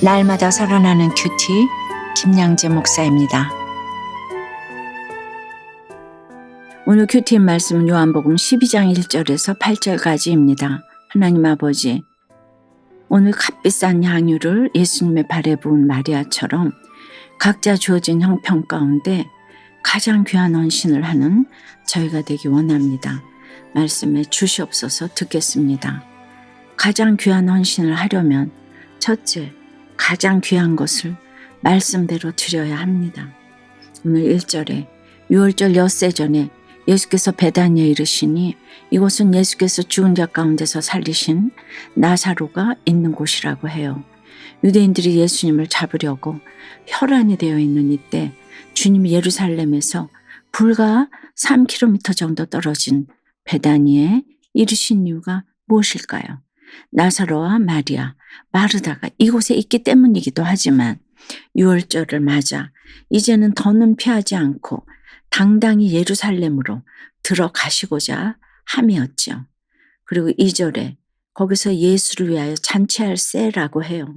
날마다 살아나는 큐티 김양재 목사입니다. 오늘 큐티 말씀은 요한복음 12장 1절에서 8절까지입니다. 하나님 아버지, 오늘 값비싼 향유를 예수님의 발에 부은 마리아처럼 각자 주어진 형편 가운데 가장 귀한 헌신을 하는 저희가 되기 원합니다. 말씀에 주시옵소서 듣겠습니다. 가장 귀한 헌신을 하려면 첫째, 가장 귀한 것을 말씀대로 드려야 합니다. 오늘 1절에 6월절 엿새 전에 예수께서 베다니에 이르시니 이곳은 예수께서 죽은 자 가운데서 살리신 나사로가 있는 곳이라고 해요. 유대인들이 예수님을 잡으려고 혈안이 되어 있는 이때 주님이 예루살렘에서 불과 3km 정도 떨어진 베다니에 이르신 이유가 무엇일까요? 나사로와 마리아, 마르다가 이곳에 있기 때문이기도 하지만 6월절을 맞아 이제는 더는 피하지 않고 당당히 예루살렘으로 들어가시고자 함이었죠. 그리고 2절에 거기서 예수를 위하여 잔치할세라고 해요.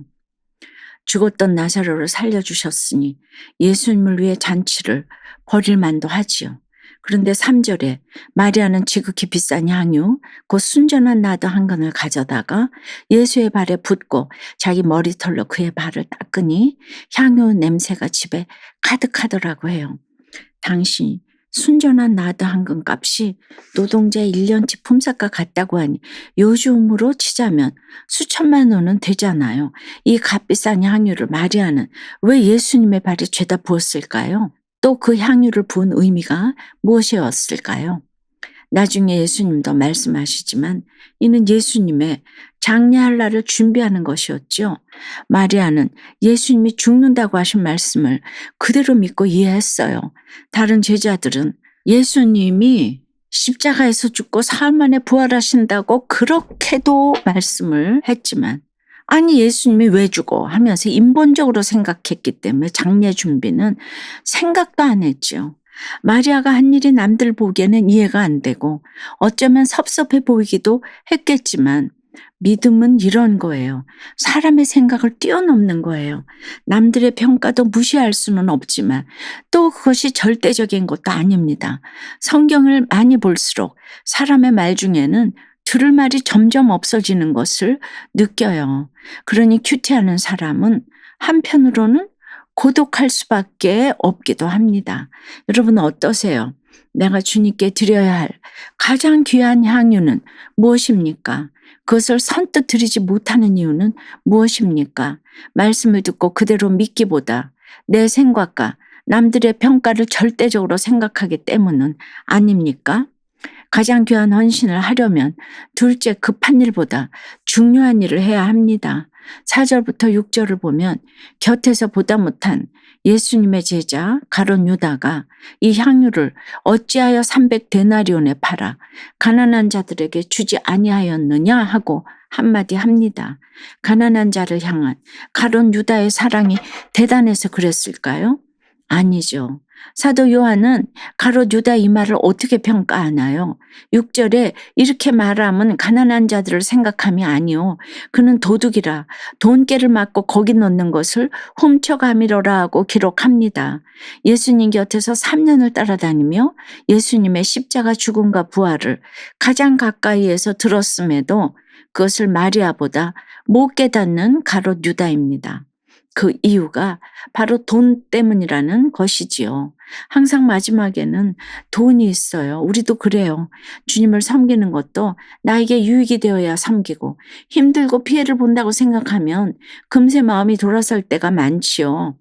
죽었던 나사로를 살려주셨으니 예수님을 위해 잔치를 벌일 만도 하지요. 그런데 3절에 마리아는 지극히 비싼 향유, 곧 순전한 나도 한 건을 가져다가 예수의 발에 붓고 자기 머리털로 그의 발을 닦으니 향유 냄새가 집에 가득하더라고 해요. 당시 순전한 나도 한건 값이 노동자의 1년치 품삯과 같다고 하니 요즘으로 치자면 수천만 원은 되잖아요. 이 값비싼 향유를 마리아는 왜 예수님의 발에 죄다 부었을까요? 또 그 향유를 부은 의미가 무엇이었을까요? 나중에 예수님도 말씀하시지만 이는 예수님의 장례할 날을 준비하는 것이었죠. 마리아는 예수님이 죽는다고 하신 말씀을 그대로 믿고 이해했어요. 다른 제자들은 예수님이 십자가에서 죽고 사흘 만에 부활하신다고 그렇게도 말씀을 했지만 아니 예수님이 왜 죽어 하면서 인본적으로 생각했기 때문에 장례 준비는 생각도 안 했죠. 마리아가 한 일이 남들 보기에는 이해가 안 되고 어쩌면 섭섭해 보이기도 했겠지만 믿음은 이런 거예요. 사람의 생각을 뛰어넘는 거예요. 남들의 평가도 무시할 수는 없지만 또 그것이 절대적인 것도 아닙니다. 성경을 많이 볼수록 사람의 말 중에는 들을 말이 점점 없어지는 것을 느껴요. 그러니 큐티하는 사람은 한편으로는 고독할 수밖에 없기도 합니다. 여러분 어떠세요? 내가 주님께 드려야 할 가장 귀한 향유는 무엇입니까? 그것을 선뜻 드리지 못하는 이유는 무엇입니까? 말씀을 듣고 그대로 믿기보다 내 생각과 남들의 평가를 절대적으로 생각하기 때문은 아닙니까? 가장 귀한 헌신을 하려면 둘째 급한 일보다 중요한 일을 해야 합니다. 4절부터 6절을 보면 곁에서 보다 못한 예수님의 제자 가론 유다가 이 향유를 어찌하여 300데나리온에 팔아 가난한 자들에게 주지 아니하였느냐 하고 한마디 합니다. 가난한 자를 향한 가론 유다의 사랑이 대단해서 그랬을까요? 아니죠. 사도 요한은 가롯 유다 이 말을 어떻게 평가하나요? 6절에 이렇게 말하면 가난한 자들을 생각함이 아니요. 그는 도둑이라 돈깨를 맞고 거기 넣는 것을 훔쳐가미로라 하고 기록합니다. 예수님 곁에서 3년을 따라다니며 예수님의 십자가 죽음과 부활을 가장 가까이에서 들었음에도 그것을 마리아보다 못 깨닫는 가롯 유다입니다. 그 이유가 바로 돈 때문이라는 것이지요. 항상 마지막에는 돈이 있어요. 우리도 그래요. 주님을 섬기는 것도 나에게 유익이 되어야 섬기고 힘들고 피해를 본다고 생각하면 금세 마음이 돌아설 때가 많지요.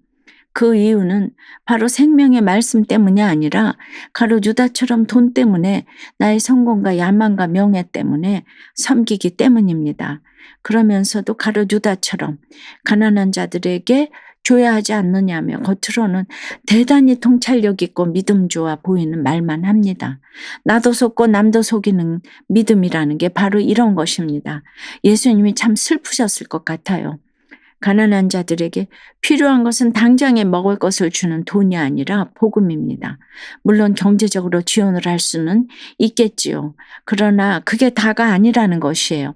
그 이유는 바로 생명의 말씀 때문이 아니라 가로 유다처럼 돈 때문에 나의 성공과 야망과 명예 때문에 섬기기 때문입니다. 그러면서도 가로 유다처럼 가난한 자들에게 줘야 하지 않느냐며 겉으로는 대단히 통찰력 있고 믿음 좋아 보이는 말만 합니다. 나도 속고 남도 속이는 믿음이라는 게 바로 이런 것입니다. 예수님이 참 슬프셨을 것 같아요. 가난한 자들에게 필요한 것은 당장에 먹을 것을 주는 돈이 아니라 복음입니다. 물론 경제적으로 지원을 할 수는 있겠지요. 그러나 그게 다가 아니라는 것이에요.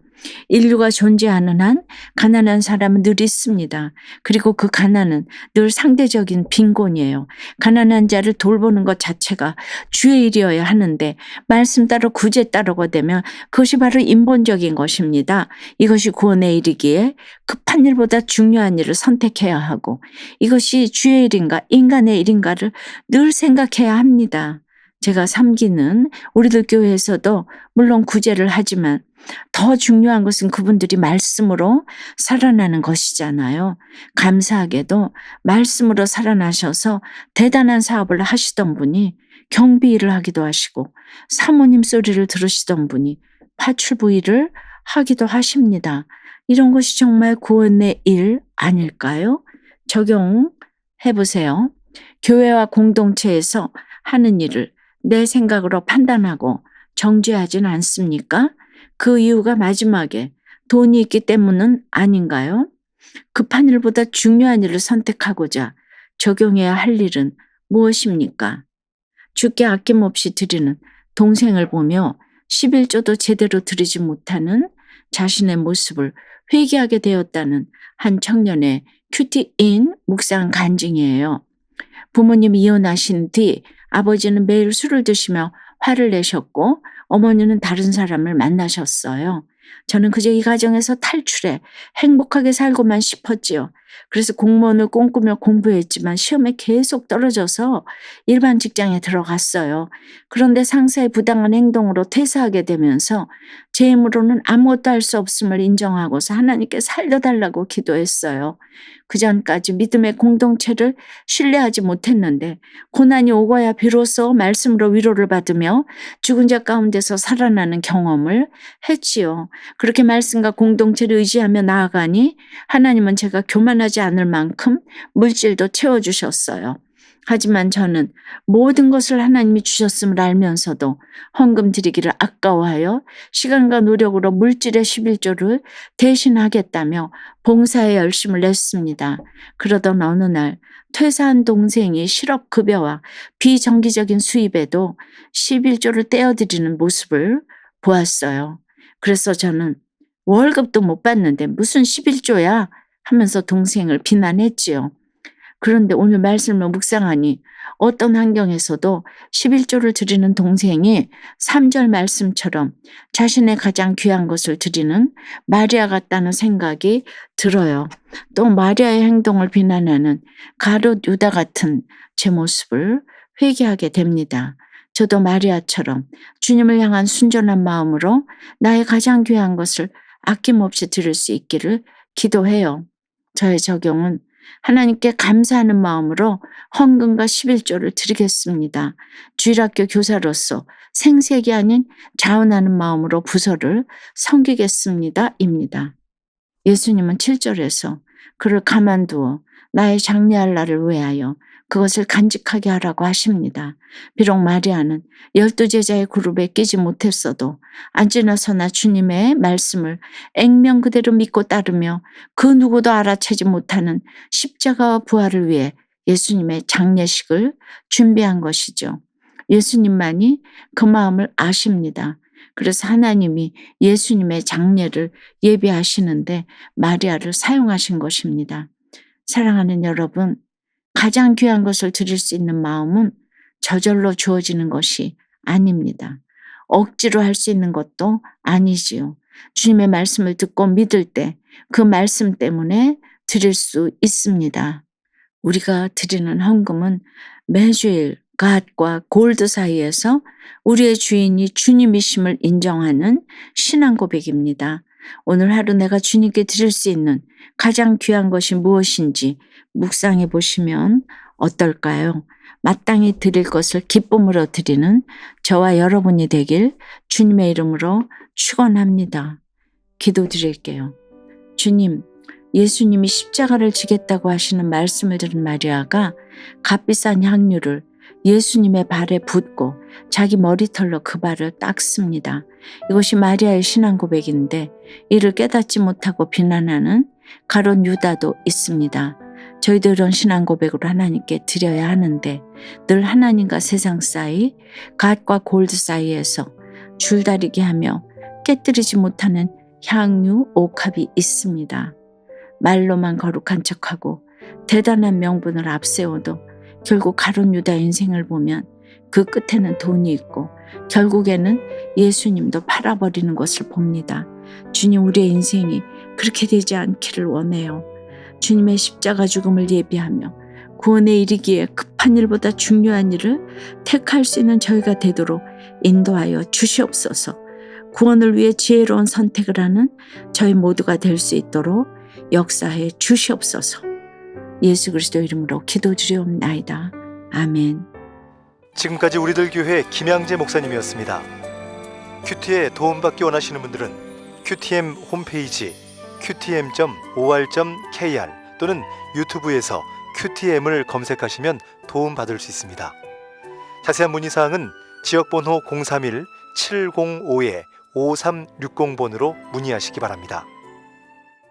인류가 존재하는 한 가난한 사람은 늘 있습니다. 그리고 그 가난은 늘 상대적인 빈곤이에요. 가난한 자를 돌보는 것 자체가 주의 일이어야 하는데 말씀 따로 구제 따르고 되면 그것이 바로 인본적인 것입니다. 이것이 구원의 일이기에 급한 일보다 중요한 일을 선택해야 하고 이것이 주의 일인가 인간의 일인가를 늘 생각해야 합니다. 제가 섬기는 우리들 교회에서도 물론 구제를 하지만 더 중요한 것은 그분들이 말씀으로 살아나는 것이잖아요. 감사하게도 말씀으로 살아나셔서 대단한 사업을 하시던 분이 경비 일을 하기도 하시고 사모님 소리를 들으시던 분이 파출부 일을 하기도 하십니다. 이런 것이 정말 구원의 일 아닐까요? 적용해 보세요. 교회와 공동체에서 하는 일을 내 생각으로 판단하고 정죄하진 않습니까? 그 이유가 마지막에 돈이 있기 때문은 아닌가요? 급한 일보다 중요한 일을 선택하고자 적용해야 할 일은 무엇입니까? 주께 아낌없이 드리는 동생을 보며 11조도 제대로 드리지 못하는 자신의 모습을 회개하게 되었다는 한 청년의 큐티인 묵상 간증이에요. 부모님이 이혼하신 뒤 아버지는 매일 술을 드시며 화를 내셨고 어머니는 다른 사람을 만나셨어요. 저는 그저 이 가정에서 탈출해 행복하게 살고만 싶었지요. 그래서 공무원을 꿈꾸며 공부했지만 시험에 계속 떨어져서 일반 직장에 들어갔어요. 그런데 상사의 부당한 행동으로 퇴사하게 되면서 제 힘으로는 아무것도 할 수 없음을 인정하고서 하나님께 살려달라고 기도했어요. 그 전까지 믿음의 공동체를 신뢰하지 못했는데 고난이 오고야 비로소 말씀으로 위로를 받으며 죽은 자 가운데서 살아나는 경험을 했지요. 그렇게 말씀과 공동체를 의지하며 나아가니 하나님은 제가 교만하지 않을 만큼 물질도 채워주셨어요. 하지만 저는 모든 것을 하나님이 주셨음을 알면서도 헌금 드리기를 아까워하여 시간과 노력으로 물질의 11조를 대신하겠다며 봉사에 열심을 냈습니다. 그러던 어느 날 퇴사한 동생이 실업급여와 비정기적인 수입에도 11조를 떼어드리는 모습을 보았어요. 그래서 저는 월급도 못 받는데 무슨 11조야 하면서 동생을 비난했지요. 그런데 오늘 말씀을 묵상하니 어떤 환경에서도 11조를 드리는 동생이 3절 말씀처럼 자신의 가장 귀한 것을 드리는 마리아 같다는 생각이 들어요. 또 마리아의 행동을 비난하는 가롯 유다 같은 제 모습을 회개하게 됩니다. 저도 마리아처럼 주님을 향한 순전한 마음으로 나의 가장 귀한 것을 아낌없이 드릴 수 있기를 기도해요. 저의 적용은 하나님께 감사하는 마음으로 헌금과 11조를 드리겠습니다. 주일학교 교사로서 생색이 아닌 자원하는 마음으로 부서를 섬기겠습니다. 입니다. 예수님은 7절에서 그를 가만두어 나의 장례할 날을 위하여 그것을 간직하게 하라고 하십니다. 비록 마리아는 열두 제자의 그룹에 끼지 못했어도 안지나서나 주님의 말씀을 액면 그대로 믿고 따르며 그 누구도 알아채지 못하는 십자가와 부활을 위해 예수님의 장례식을 준비한 것이죠. 예수님만이 그 마음을 아십니다. 그래서 하나님이 예수님의 장례를 예비하시는데 마리아를 사용하신 것입니다. 사랑하는 여러분, 가장 귀한 것을 드릴 수 있는 마음은 저절로 주어지는 것이 아닙니다. 억지로 할 수 있는 것도 아니지요. 주님의 말씀을 듣고 믿을 때 그 말씀 때문에 드릴 수 있습니다. 우리가 드리는 헌금은 매주일 갓과 골드 사이에서 우리의 주인이 주님이심을 인정하는 신앙 고백입니다. 오늘 하루 내가 주님께 드릴 수 있는 가장 귀한 것이 무엇인지 묵상해 보시면 어떨까요? 마땅히 드릴 것을 기쁨으로 드리는 저와 여러분이 되길 주님의 이름으로 축원합니다. 기도 드릴게요. 주님, 예수님이 십자가를 지겠다고 하시는 말씀을 들은 마리아가 값비싼 향유를 예수님의 발에 붓고 자기 머리털로 그 발을 닦습니다. 이것이 마리아의 신앙 고백인데 이를 깨닫지 못하고 비난하는 가론 유다도 있습니다. 저희들은 신앙 고백으로 하나님께 드려야 하는데 늘 하나님과 세상 사이, 갓과 골드 사이에서 줄다리기 하며 깨뜨리지 못하는 향유, 옥합이 있습니다. 말로만 거룩한 척하고 대단한 명분을 앞세워도 결국 가론 유다 인생을 보면 그 끝에는 돈이 있고 결국에는 예수님도 팔아버리는 것을 봅니다. 주님 우리의 인생이 그렇게 되지 않기를 원해요. 주님의 십자가 죽음을 예비하며 구원에 이르기에 급한 일보다 중요한 일을 택할 수 있는 저희가 되도록 인도하여 주시옵소서. 구원을 위해 지혜로운 선택을 하는 저희 모두가 될 수 있도록 역사해 주시옵소서. 예수 그리스도 이름으로 기도드리옵나이다. 아멘. 지금까지 우리들 교회 김양재 목사님이었습니다. 큐티에 도움받기 원하시는 분들은 큐티엠 홈페이지 qtm.or.kr 또는 유튜브에서 큐티엠을 검색하시면 도움받을 수 있습니다. 자세한 문의 사항은 지역번호 031-705-5360번으로 문의하시기 바랍니다.